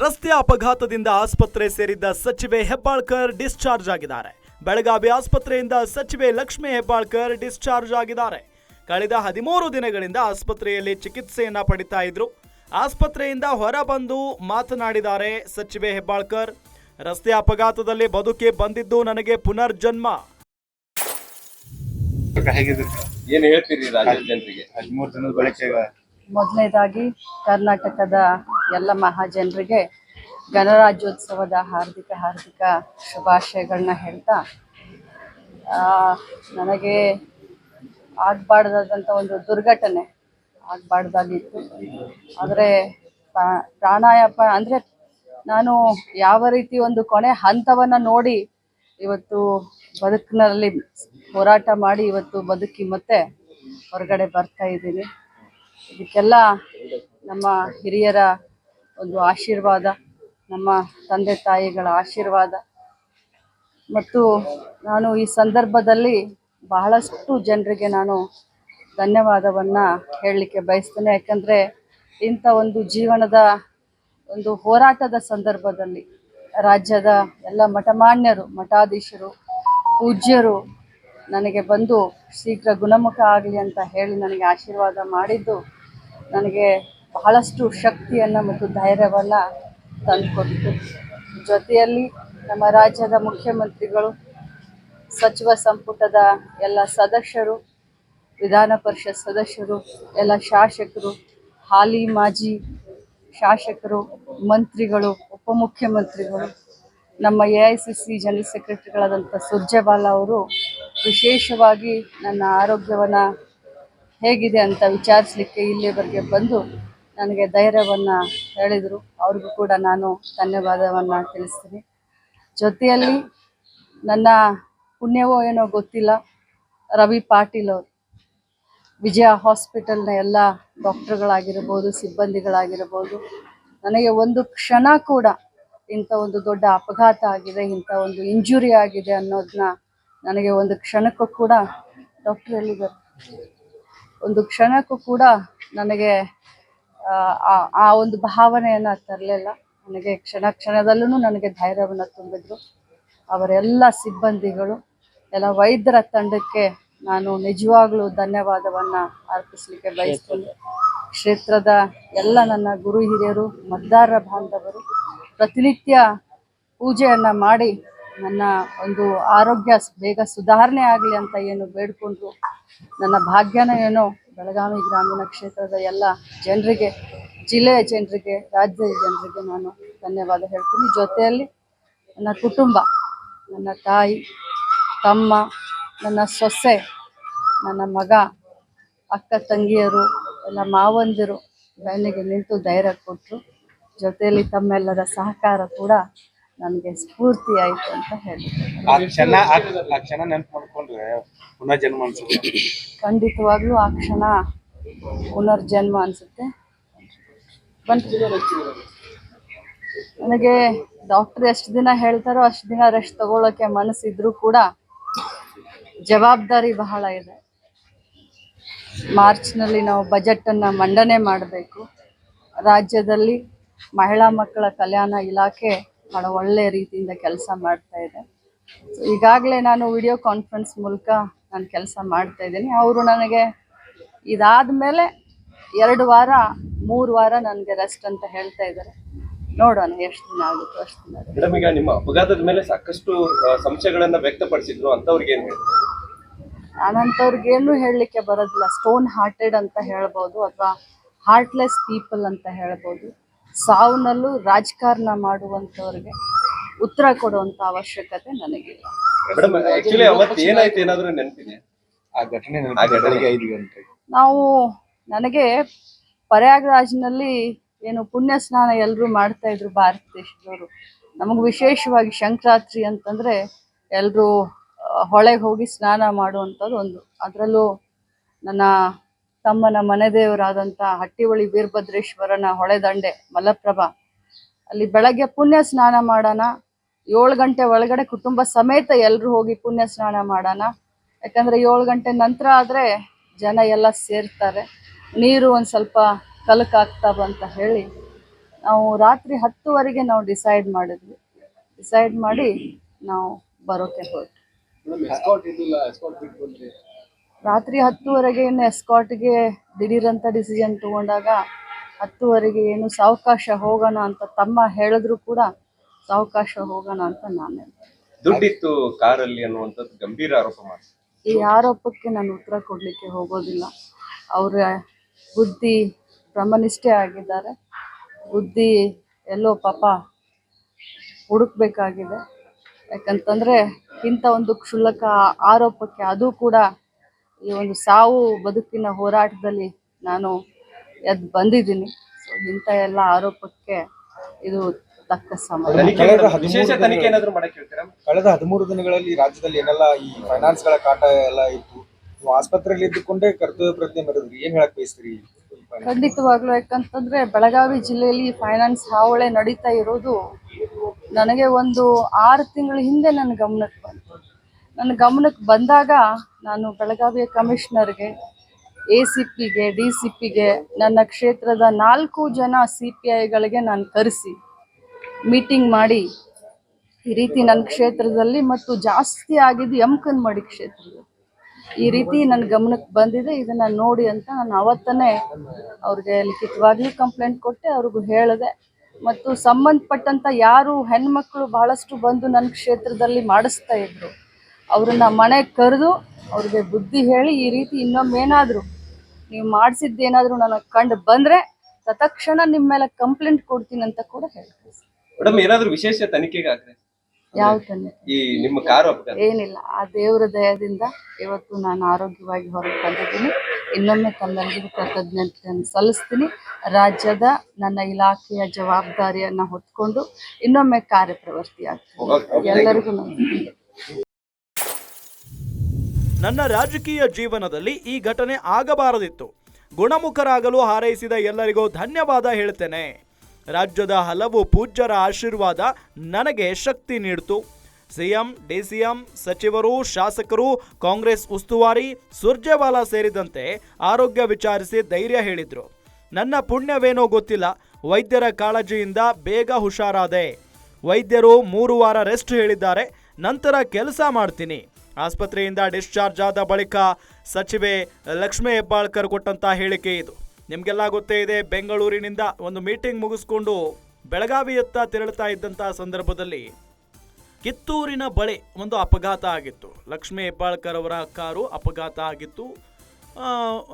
ರಸ್ತೆ ಅಪಘಾತದಿಂದ ಆಸ್ಪತ್ರೆ ಸೇರಿದ್ದ ಸಚಿವೆ ಹೆಬ್ಬಾಳ್ಕರ್ ಡಿಸ್ಚಾರ್ಜ್ ಆಗಿದ್ದಾರೆ. ಬೆಳಗಾವಿ ಆಸ್ಪತ್ರೆಯಿಂದ ಸಚಿವೆ ಲಕ್ಷ್ಮಿ ಹೆಬ್ಬಾಳ್ಕರ್ ಡಿಸ್ಚಾರ್ಜ್ ಆಗಿದ್ದಾರೆ. ಕಳೆದ ಹದಿಮೂರು ದಿನಗಳಿಂದ ಆಸ್ಪತ್ರೆಯಲ್ಲಿ ಚಿಕಿತ್ಸೆಯನ್ನ ಪಡಿತಾ ಇದ್ರು. ಆಸ್ಪತ್ರೆಯಿಂದ ಹೊರಬಂದು ಮಾತನಾಡಿದ್ದಾರೆ ಸಚಿವೆ ಹೆಬ್ಬಾಳ್ಕರ್. ರಸ್ತೆ ಅಪಘಾತದಲ್ಲಿ ಬದುಕಿ ಬಂದಿದ್ದು ನನಗೆ ಪುನರ್ಜನ್ಮ. ಏನು ಏನ್ ಹೇಳ್ತೀರಿ ರಾಜ್ಯದ ಜನರಿಗೆ? ಹದಿಮೂರು ದಿನದ ಬಳಿಕ ಈಗ ಮೊದಲನೇದಾಗಿ ಕರ್ನಾಟಕದ ಎಲ್ಲ ಮಹಾಜನರಿಗೆ ಗಣರಾಜ್ಯೋತ್ಸವದ ಹಾರ್ದಿಕ ಹಾರ್ದಿಕ ಶುಭಾಶಯಗಳನ್ನ ಹೇಳ್ತಾ ನನಗೆ ಆಗಬಾರ್ದಾದಂಥ ಒಂದು ದುರ್ಘಟನೆ ಆಗಬಾರ್ದಾಗಿತ್ತು. ಆದರೆ ಪ್ರಾಣಾಯಾಮ ಅಂದರೆ ನಾನು ಯಾವ ರೀತಿ ಒಂದು ಕೊನೆ ಹಂತವನ್ನು ನೋಡಿ ಇವತ್ತು ಬದುಕಿನಲ್ಲಿ ಹೋರಾಟ ಮಾಡಿ ಇವತ್ತು ಬದುಕಿ ಮತ್ತೆ ಹೊರಗಡೆ ಬರ್ತಾ ಇದ್ದೀನಿ. ಇದಕ್ಕೆಲ್ಲ ನಮ್ಮ ಹಿರಿಯರ ಒಂದು ಆಶೀರ್ವಾದ, ನಮ್ಮ ತಂದೆ ತಾಯಿಗಳ ಆಶೀರ್ವಾದ. ಮತ್ತು ನಾನು ಈ ಸಂದರ್ಭದಲ್ಲಿ ಬಹಳಷ್ಟು ಜನರಿಗೆ ನಾನು ಧನ್ಯವಾದವನ್ನು ಹೇಳಲಿಕ್ಕೆ ಬಯಸ್ತೇನೆ. ಯಾಕಂದರೆ ಇಂಥ ಒಂದು ಜೀವನದ ಒಂದು ಹೋರಾಟದ ಸಂದರ್ಭದಲ್ಲಿ ರಾಜ್ಯದ ಎಲ್ಲ ಮಠಮಾನ್ಯರು, ಮಠಾಧೀಶರು, ಪೂಜ್ಯರು ನನಗೆ ಬಂದು ಶೀಘ್ರ ಗುಣಮುಖ ಆಗಲಿ ಅಂತ ಹೇಳಿ ನನಗೆ ಆಶೀರ್ವಾದ ಮಾಡಿದ್ದು, ನನಗೆ ಬಹಳಷ್ಟು ಶಕ್ತಿಯನ್ನು ಮತ್ತು ಧೈರ್ಯವನ್ನು ತಂದುಕೊಟ್ಟಿತು ಜೊತೆಯಲ್ಲಿ ನಮ್ಮ ರಾಜ್ಯದ ಮುಖ್ಯಮಂತ್ರಿಗಳು, ಸಚಿವ ಸಂಪುಟದ ಎಲ್ಲ ಸದಸ್ಯರು, ವಿಧಾನ ಪರಿಷತ್ ಸದಸ್ಯರು, ಎಲ್ಲ ಶಾಸಕರು, ಹಾಲಿ ಮಾಜಿ ಶಾಸಕರು, ಮಂತ್ರಿಗಳು, ಉಪಮುಖ್ಯಮಂತ್ರಿಗಳು, ನಮ್ಮ A I C C general ಸೆಕ್ರೆಟರಿಗಳಾದಂಥ Surjewala ಅವರು ವಿಶೇಷವಾಗಿ ನನ್ನ ಆರೋಗ್ಯವನ್ನು ಹೇಗಿದೆ ಅಂತ ವಿಚಾರಿಸಲಿಕ್ಕೆ ಇಲ್ಲಿವರೆಗೆ ಬಂದು ನನಗೆ ಧೈರ್ಯವನ್ನು ಹೇಳಿದರು. ಅವ್ರಿಗೂ ಕೂಡ ನಾನು ಧನ್ಯವಾದವನ್ನು ತಿಳಿಸ್ತೀನಿ. ಜೊತೆಯಲ್ಲಿ ನನ್ನ ಪುಣ್ಯವೋ ಏನೋ ಗೊತ್ತಿಲ್ಲ. ರವಿ ಪಾಟೀಲ್ ಅವರು. ವಿಜಯ ಹಾಸ್ಪಿಟಲ್ನ ಎಲ್ಲ ಡಾಕ್ಟರ್ಗಳಾಗಿರ್ಬೋದು, ಸಿಬ್ಬಂದಿಗಳಾಗಿರ್ಬೋದು. ನನಗೆ ಒಂದು ಕ್ಷಣ ಕೂಡ ಇಂಥ ಒಂದು ದೊಡ್ಡ ಅಪಘಾತ ಆಗಿದೆ, ಇಂಥ ಒಂದು ಇಂಜುರಿ ಆಗಿದೆ ಅನ್ನೋದನ್ನ ನನಗೆ ಒಂದು ಕ್ಷಣಕ್ಕೂ ಕೂಡ ಡಾಕ್ಟರ್ ಎಲ್ಲಿದ್ದಾರೆ? ಒಂದು ಕ್ಷಣಕ್ಕೂ ಕೂಡ ನನಗೆ ಆ, ಒಂದು ಭಾವನೆಯನ್ನು ತರಲಿಲ್ಲ. ನನಗೆ ಕ್ಷಣ ಕ್ಷಣದಲ್ಲೂ ನನಗೆ ಧೈರ್ಯವನ್ನು ತುಂಬಿದ್ರು. ಅವರೆಲ್ಲ ಸಿಬ್ಬಂದಿಗಳು ಎಲ್ಲ ವೈದ್ಯರ ತಂಡಕ್ಕೆ ನಾನು ನಿಜವಾಗ್ಲೂ ಧನ್ಯವಾದವನ್ನು ಅರ್ಪಿಸಲಿಕ್ಕೆ ಬಯಸ್ತೇನೆ. ಕ್ಷೇತ್ರದ ಎಲ್ಲ ನನ್ನ ಗುರು ಹಿರಿಯರು ಮತದಾರರ ಬಾಂಧವರು ಪ್ರತಿನಿತ್ಯ ಪೂಜೆಯನ್ನು ಮಾಡಿ ನನ್ನ ಒಂದು ಆರೋಗ್ಯ ಬೇಗ ಸುಧಾರಣೆ ಆಗಲಿ ಅಂತ ಏನು ಬೇಡ್ಕೊಂಡ್ರು ನನ್ನ ಭಾಗ್ಯನ ಏನೋ ಬೆಳಗಾವಿ ಗ್ರಾಮೀಣ ಕ್ಷೇತ್ರದ ಎಲ್ಲ ಜನರಿಗೆ, ಜಿಲ್ಲೆಯ ಜನರಿಗೆ, ರಾಜ್ಯದ ಜನರಿಗೆ ನಾನು ಧನ್ಯವಾದ ಹೇಳ್ತೀನಿ. ಜೊತೆಯಲ್ಲಿ ನನ್ನ ಕುಟುಂಬ, ನನ್ನ ತಾಯಿ, ತಮ್ಮ, ನನ್ನ ಸೊಸೆ, ನನ್ನ ಮಗ, ಅಕ್ಕ ತಂಗಿಯರು, ಎಲ್ಲ ಮಾವಂದಿರು ಬೆನ್ನಿಗೆ ನಿಂತು ಧೈರ್ಯ ಕೊಟ್ಟರು ಜೊತೆಯಲ್ಲಿ ತಮ್ಮೆಲ್ಲರ ಸಹಕಾರ ಕೂಡ ನನಗೆ ಸ್ಫೂರ್ತಿ ಆಯಿತು ಅಂತ ಹೇಳ್ತೀನಿ. ಆ ಕ್ಷಣ ಆ ಆ ಕ್ಷಣ ನೆನ್ಪು ಜನ್ಮ ಅನ್ಸುತ್ತೆ. ಖಂಡಿತವಾಗ್ಲೂ ಆ ಕ್ಷಣ ಪುನರ್ಜನ್ಮ ಅನ್ಸುತ್ತೆ ನನಗೆ ಡಾಕ್ಟರ್ ಎಷ್ಟು ದಿನ ಹೇಳ್ತಾರೋ ಅಷ್ಟು ದಿನ ರೆಸ್ಟ್ ತಗೊಳ್ಳೋಕೆ ಮನಸ್ಸಿದ್ರು ಕೂಡ ಜವಾಬ್ದಾರಿ ಬಹಳ ಇದೆ. ಮಾರ್ಚ್ನಲ್ಲಿ ನಾವು ಬಜೆಟನ್ನು ಮಂಡನೆ ಮಾಡಬೇಕು. ರಾಜ್ಯದಲ್ಲಿ ಮಹಿಳಾ ಮಕ್ಕಳ ಕಲ್ಯಾಣ ಇಲಾಖೆ ಬಹಳ ಒಳ್ಳೆಯ ರೀತಿಯಿಂದ ಕೆಲಸ ಮಾಡ್ತಾ ಇದೆ. ಈಗಾಗಲೇ ನಾನು ವಿಡಿಯೋ ಕಾನ್ಫರೆನ್ಸ್ ಮೂಲಕ ನಾನು ಕೆಲಸ ಮಾಡ್ತಾ ಇದ್ದೀನಿ. ಅವರು ನನಗೆ ಇದಾದ ಮೇಲೆ ಎರಡು ವಾರ ಮೂರು ವಾರ ನನಗೆ ರೆಸ್ಟ್ ಅಂತ ಹೇಳ್ತಾ ಇದ್ದಾರೆ. ನೋಡೋಣ ಎಷ್ಟು ದಿನ ಆಗುತ್ತೋ ಅಷ್ಟು ದಿನ ಮೇಡಮ್ ಈಗ ನಿಮ್ಮ ಅಪಘಾತದ ಮೇಲೆ ಸಾಕಷ್ಟು ಸಂಶಯಗಳನ್ನು ವ್ಯಕ್ತಪಡಿಸಿದ್ರು ಅಂತವ್ರಿಗೆ ಏನು ಹೇಳ್ತೀರಿ? ನಾನಂತವ್ರಿಗೇನು ಹೇಳಲಿಕ್ಕೆ ಬರೋದಿಲ್ಲ. ಸ್ಟೋನ್ ಹಾರ್ಟೆಡ್ ಅಂತ ಹೇಳ್ಬೋದು ಅಥವಾ ಹಾರ್ಟ್ಲೆಸ್ ಪೀಪಲ್ ಅಂತ ಹೇಳ್ಬೋದು. ಸಾವನ್ನಲ್ಲೂ ರಾಜಕಾರಣ ಮಾಡುವಂಥವ್ರಿಗೆ ಉತ್ತರ ಕೊಡುವಂತ ಅವಶ್ಯಕತೆ ನನಗಿಲ್ಲ ಮೇಡಮ್ ಆಕ್ಚುಲಿ ಅವತ್ತು ಏನಾಯ್ತು? ಏನಾದ್ರು ನೆನಪಿದೆ? ಆ ಘಟನೆ ನೆನ್ಪು ಆ ಘಟನೆ. ಬೆಳಿಗ್ಗೆ ಐದು ಗಂಟೆ. ನಾವು ನನಗೆ ಪ್ರಯಾಗ್ರಾಜ್ನಲ್ಲಿ ಏನು ಪುಣ್ಯ ಸ್ನಾನ ಎಲ್ಲರೂ ಮಾಡ್ತಾ ಇದ್ರು ಭಾರತ ದೇಶದವರು. ನಮಗೆ ವಿಶೇಷವಾಗಿ ಸಂಕ್ರಾಂತಿ ಅಂತಂದ್ರೆ ಎಲ್ಲರೂ ಹೊಳೆಗೆ ಹೋಗಿ ಸ್ನಾನ ಮಾಡುವಂಥದ್ದು ಒಂದು. ಅದರಲ್ಲೂ ನನ್ನ ತಮ್ಮನ ಮನೆ ದೇವರಾದಂಥ ಹಟ್ಟಿಹೊಳಿ ವೀರಭದ್ರೇಶ್ವರನ ಹೊಳೆದಂಡೆ ಮಲಪ್ರಭಾ. ಅಲ್ಲಿ ಬೆಳಗ್ಗೆ ಪುಣ್ಯ ಸ್ನಾನ ಮಾಡೋಣ ಏಳು ಗಂಟೆ ಒಳಗಡೆ ಕುಟುಂಬ ಸಮೇತ ಎಲ್ಲರೂ ಹೋಗಿ ಪುಣ್ಯ ಸ್ನಾನ ಮಾಡೋಣ. ಯಾಕಂದರೆ ಏಳು ಗಂಟೆ ನಂತರ ಆದರೆ ಜನ ಎಲ್ಲ ಸೇರ್ತಾರೆ. ನೀರು ಒಂದು ಸ್ವಲ್ಪ ಕಲಕಾಗ್ತಾವ ಅಂತ ಹೇಳಿ ನಾವು ರಾತ್ರಿ ಹತ್ತುವರೆಗೆ ನಾವು ಡಿಸೈಡ್ ಮಾಡಿದ್ವಿ. ಡಿಸೈಡ್ ಮಾಡಿ ನಾವು ಬರೋಕೆ ಹೋದ್ವಿ. ರಾತ್ರಿ ಹತ್ತುವರೆಗೆ ಏನು ಎಸ್ಕಾಟ್ಗೆ ದಿಢೀರಂತ ಡಿಸಿಷನ್ ತಗೊಂಡಾಗ ಹತ್ತುವರೆಗೆ ಏನು ಸಾವಕಾಶ ಹೋಗೋಣ ಅಂತ ತಮ್ಮ ಹೇಳಿದ್ರು ಕೂಡ ಸಾವಕಾಶ ಹೋಗೋಣ ಅಂತ ನಾನು. ದುಡ್ಡಿತ್ತು ಕಾರಲ್ಲಿ ಅನ್ನುವಂಥದ್ದು ಗಂಭೀರ ಆರೋಪ ಮಾಡಿ ಈ ಆರೋಪಕ್ಕೆ ನಾನು ಉತ್ತರ ಕೊಡಲಿಕ್ಕೆ ಹೋಗೋದಿಲ್ಲ. ಅವರ ಬುದ್ಧಿ ಪ್ರಮನಿಷ್ಠೆ ಆಗಿದ್ದಾರೆ. ಬುದ್ಧಿ ಎಲ್ಲೋ ಪಾಪ ಹುಡುಕ್ಬೇಕಾಗಿದೆ. ಯಾಕಂತಂದರೆ ಇಂಥ ಒಂದು ಕ್ಷುಲ್ಲಕ ಆರೋಪಕ್ಕೆ ಅದು ಕೂಡ ಈ ಒಂದು ಸಾವು ಬದುಕಿನ ಹೋರಾಟದಲ್ಲಿ ನಾನು ಎದ್ದು ಬಂದಿದ್ದೀನಿ. ಸೊ ಇಂಥ ಎಲ್ಲ ಆರೋಪಕ್ಕೆ ಇದು ತಕ್ಕ ಸಮಯ. ಕಳೆದ ಏನಾದ್ರು- ಹದಿಮೂರು ವಿಶೇಷ ತನಿಖೆ ದಿನಗಳು- ಏನಾದ್ರು ಹೇಳ್ತೀರಾ? ಕಳೆದ ಹದಿಮೂರು ದಿನಗಳಲ್ಲಿ ರಾಜ್ಯದಲ್ಲಿ ಏನೆಲ್ಲ ಈ ಫೈನಾನ್ಸ್ಗಳ ಕಾಟ ಎಲ್ಲ ಇತ್ತು ನೀವು ಆಸ್ಪತ್ರೆಯಲ್ಲಿ ಇದ್ದುಕೊಂಡೇ ಕರ್ತವ್ಯ ಪ್ರಜ್ಞೆ ಮೆರೆದ್ರಿ ಏನ್ ಹೇಳಕ್ ಬಯಸ್ತೀರಿ ಖಂಡಿತವಾಗ್ಲೂ ಯಾಕಂತಂದ್ರೆ ಬೆಳಗಾವಿ ಜಿಲ್ಲೆಯಲ್ಲಿ ಫೈನಾನ್ಸ್ ಹಾವಳಿ ನಡೀತಾ ಇರೋದು ನನಗೆ ಒಂದು ಆರು ತಿಂಗಳ ಹಿಂದೆ ನನ್ನ ಗಮನಕ್ಕೆ ಬಂತು. ನನ್ನ ಗಮನಕ್ಕೆ ಬಂದಾಗ ನಾನು ಬೆಳಗಾವಿಯ ಕಮಿಷನರ್ಗೆ ಎ ಸಿ ಪಿಗೆ ಡಿ ಸಿ ಪಿಗೆ ನನ್ನ ಕ್ಷೇತ್ರದ ನಾಲ್ಕು ಜನ ಸಿ ಪಿ ಐಗಳಿಗೆ ನಾನು ಕರೆಸಿ ಮೀಟಿಂಗ್ ಮಾಡಿ ಈ ರೀತಿ ನನ್ನ ಕ್ಷೇತ್ರದಲ್ಲಿ ಮತ್ತು ಜಾಸ್ತಿ ಆಗಿದ್ದು ಯಮಕನ್ಮಡಿ ಕ್ಷೇತ್ರದಲ್ಲಿ. ಈ ರೀತಿ ನನ್ನ ಗಮನಕ್ಕೆ ಬಂದಿದೆ, ಇದನ್ನ ನೋಡಿ ಅಂತ ನಾನು ಅವತ್ತನೇ ಅವ್ರಿಗೆ ಲಿಖಿತವಾಗ್ಲೂ ಕಂಪ್ಲೇಂಟ್ ಕೊಟ್ಟೆ, ಅವ್ರಿಗೂ ಹೇಳಿದೆ. ಮತ್ತು ಸಂಬಂಧಪಟ್ಟಂತ ಯಾರು ಹೆಣ್ಮಕ್ಳು ಬಹಳಷ್ಟು ಬಂದು ನನ್ನ ಕ್ಷೇತ್ರದಲ್ಲಿ ಮಾಡಿಸ್ತಾ ಇದ್ರು. ಅವ್ರನ್ನ ಮನೆ ಕರೆದು ಅವ್ರಿಗೆ ಬುದ್ಧಿ ಹೇಳಿ ಈ ರೀತಿ ಇನ್ನೊಮ್ಮೆ ಏನಾದರೂ ನೀವು ಮಾಡಿಸಿದ್ದೇನಾದರೂ ನನಗೆ ಕಂಡು ಬಂದರೆ, ತತ್ಕ್ಷಣ ನಿಮ್ಮ ಮೇಲೆ ಕಂಪ್ಲೇಂಟ್ ಕೊಡ್ತೀನಿ ಅಂತ ಕೂಡ ಹೇಳ್ತೀನಿ. ಮೇಡಮ್ ಏನಾದ್ರು ವಿಶೇಷ ತನಿಖೆಗೆ ಆಗ್ರೆ ಯಾವ ತಾನೆ ಈ ನಿಮ್ಮ ಕಾರು ಅಪಘಾತ. ಏನಿಲ್ಲ ಆ ದೇವರ ದಯದಿಂದ ಇವತ್ತು ನಾನು ಆರೋಗ್ಯವಾಗಿ ಹೊರಗೆ ಬಂದಿದ್ದೀನಿ. ಇನ್ನೊಮ್ಮೆ ತಮ್ಮೆಲ್ಲರಿಗೂ ಕೃತಜ್ಞತೆಯನ್ನು ಸಲ್ಲಿಸ್ತೀನಿ. ರಾಜ್ಯದ ನನ್ನ ಇಲಾಖೆಯ ಜವಾಬ್ದಾರಿಯನ್ನು ಹೊತ್ಕೊಂಡು ಇನ್ನೊಮ್ಮೆ ಕಾರ್ಯಪ್ರವೃತ್ತಿಯಾಗ್ತೀನಿ. ಎಲ್ಲರಿಗೂ ನಮಸ್ಕಾರ. ನನ್ನ ರಾಜಕೀಯ ಜೀವನದಲ್ಲಿ ಈ ಘಟನೆ ಆಗಬಾರದಿತ್ತು. ಗುಣಮುಖರಾಗಲು ಹಾರೈಸಿದ ಎಲ್ಲರಿಗೂ ಧನ್ಯವಾದ ಹೇಳ್ತೇನೆ. ರಾಜ್ಯದ ಹಲವು ಪೂಜ್ಯರ ಆಶೀರ್ವಾದ ನನಗೆ ಶಕ್ತಿ ನೀಡಿತು. ಸಿಎಂ, ಡಿಸಿಎಂ, ಸಚಿವರು, ಶಾಸಕರು, ಕಾಂಗ್ರೆಸ್ ಉಸ್ತುವಾರಿ ಸುರ್ಜೇವಾಲಾ ಸೇರಿದಂತೆ ಆರೋಗ್ಯ ವಿಚಾರಿಸಿ ಧೈರ್ಯ ಹೇಳಿದರು. ನನ್ನ ಪುಣ್ಯವೇನೋ ಗೊತ್ತಿಲ್ಲ. ವೈದ್ಯರ ಕಾಳಜಿಯಿಂದ ಬೇಗ ಹುಷಾರಾದೆ. ವೈದ್ಯರು ಮೂರು ವಾರ ರೆಸ್ಟ್ ಹೇಳಿದ್ದಾರೆ. ನಂತರ ಕೆಲಸ ಮಾಡ್ತೀನಿ. ಆಸ್ಪತ್ರೆಯಿಂದ ಡಿಸ್ಚಾರ್ಜ್ ಆದ ಬಳಿಕ ಸಚಿವೆ ಲಕ್ಷ್ಮೀ ಹೆಬ್ಬಾಳ್ಕರ್ ಕೊಟ್ಟಂತ ಹೇಳಿಕೆ ಇದು. ನಿಮಗೆಲ್ಲ ಗೊತ್ತೇ ಇದೆ, ಬೆಂಗಳೂರಿನಿಂದ ಒಂದು ಮೀಟಿಂಗ್ ಮುಗಿಸ್ಕೊಂಡು ಬೆಳಗಾವಿಯತ್ತ ತೆರಳುತ್ತಾ ಇದ್ದಂಥ ಸಂದರ್ಭದಲ್ಲಿ ಕಿತ್ತೂರಿನ ಬಳಿ ಒಂದು ಅಪಘಾತ ಆಗಿತ್ತು. ಲಕ್ಷ್ಮೀ ಹೆಬ್ಬಾಳ್ಕರ್ ಅವರ ಕಾರು ಅಪಘಾತ ಆಗಿತ್ತು.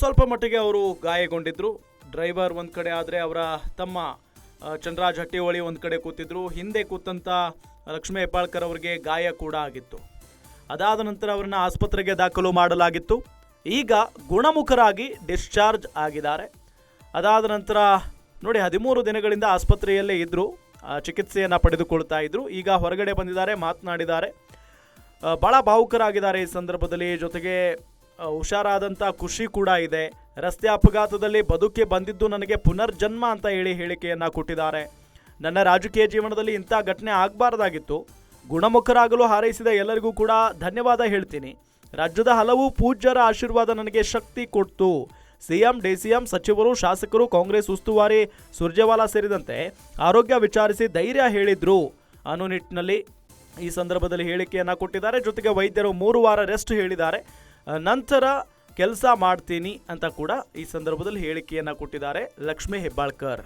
ಸ್ವಲ್ಪ ಮಟ್ಟಿಗೆ ಅವರು ಗಾಯಗೊಂಡಿದ್ದರು ಡ್ರೈವರ್ ಒಂದು ಕಡೆ ಆದರೆ ಅವರ ತಮ್ಮ ಚಂದ್ರಾಜ್ ಹಟ್ಟಿಹೊಳಿ ಒಂದು ಕಡೆ ಕೂತಿದ್ರು. ಹಿಂದೆ ಕೂತಂಥ ಲಕ್ಷ್ಮೀ ಹೆಬ್ಬಾಳ್ಕರ್ ಅವರಿಗೆ ಗಾಯ ಕೂಡ ಆಗಿತ್ತು. ಅದಾದ ನಂತರ ಅವರನ್ನು ಆಸ್ಪತ್ರೆಗೆ ದಾಖಲು ಮಾಡಲಾಗಿತ್ತು. ಈಗ ಗುಣಮುಖರಾಗಿ ಡಿಸ್ಚಾರ್ಜ್ ಆಗಿದ್ದಾರೆ. ಅದಾದ ನಂತರ ನೋಡಿ ಹದಿಮೂರು ದಿನಗಳಿಂದ ಆಸ್ಪತ್ರೆಯಲ್ಲೇ ಇದ್ದರು ಚಿಕಿತ್ಸೆಯನ್ನು ಪಡೆದುಕೊಳ್ತಾ ಇದ್ದರು ಈಗ ಹೊರಗಡೆ ಬಂದಿದ್ದಾರೆ, ಮಾತನಾಡಿದ್ದಾರೆ. ಭಾಳ ಭಾವುಕರಾಗಿದ್ದಾರೆ ಈ ಸಂದರ್ಭದಲ್ಲಿ. ಜೊತೆಗೆ ಹುಷಾರಾದಂಥ ಖುಷಿ ಕೂಡ ಇದೆ. ರಸ್ತೆ ಅಪಘಾತದಲ್ಲಿ ಬದುಕಿ ಬಂದಿದ್ದು ನನಗೆ ಪುನರ್ಜನ್ಮ ಅಂತ ಹೇಳಿ ಹೇಳಿಕೆಯನ್ನು ಕೊಟ್ಟಿದ್ದಾರೆ. ನನ್ನ ರಾಜಕೀಯ ಜೀವನದಲ್ಲಿ ಇಂಥ ಘಟನೆ ಆಗಬಾರ್ದಾಗಿತ್ತು. ಗುಣಮುಖರಾಗಲು ಹಾರೈಸಿದ ಎಲ್ಲರಿಗೂ ಕೂಡ ಧನ್ಯವಾದ ಹೇಳ್ತೀನಿ. ರಾಜ್ಯದ ಹಲವು ಪೂಜ್ಯರ ಆಶೀರ್ವಾದ ನನಗೆ ಶಕ್ತಿ ಕೊಡ್ತು. ಸಿಎಂ, ಡಿಸಿಎಂ ಸಚಿವರು, ಶಾಸಕರು, ಕಾಂಗ್ರೆಸ್ ಉಸ್ತುವಾರಿ ಸುರ್ಜೇವಾಲಾ ಸೇರಿದಂತೆ ಆರೋಗ್ಯ ವಿಚಾರಿಸಿ ಧೈರ್ಯ ಹೇಳಿದ್ರು. ಅನ್ನೋ ನಿಟ್ಟಿನಲ್ಲಿ ಈ ಸಂದರ್ಭದಲ್ಲಿ ಹೇಳಿಕೆಯನ್ನು ಕೊಟ್ಟಿದ್ದಾರೆ. ಜೊತೆಗೆ ವೈದ್ಯರು ಮೂರು ವಾರ ರೆಸ್ಟ್ ಹೇಳಿದ್ದಾರೆ. ನಂತರ ಕೆಲಸ ಮಾಡ್ತೀನಿ ಅಂತ ಕೂಡ ಈ ಸಂದರ್ಭದಲ್ಲಿ ಹೇಳಿಕೆಯನ್ನು ಕೊಟ್ಟಿದ್ದಾರೆ ಲಕ್ಷ್ಮೀ ಹೆಬ್ಬಾಳ್ಕರ್.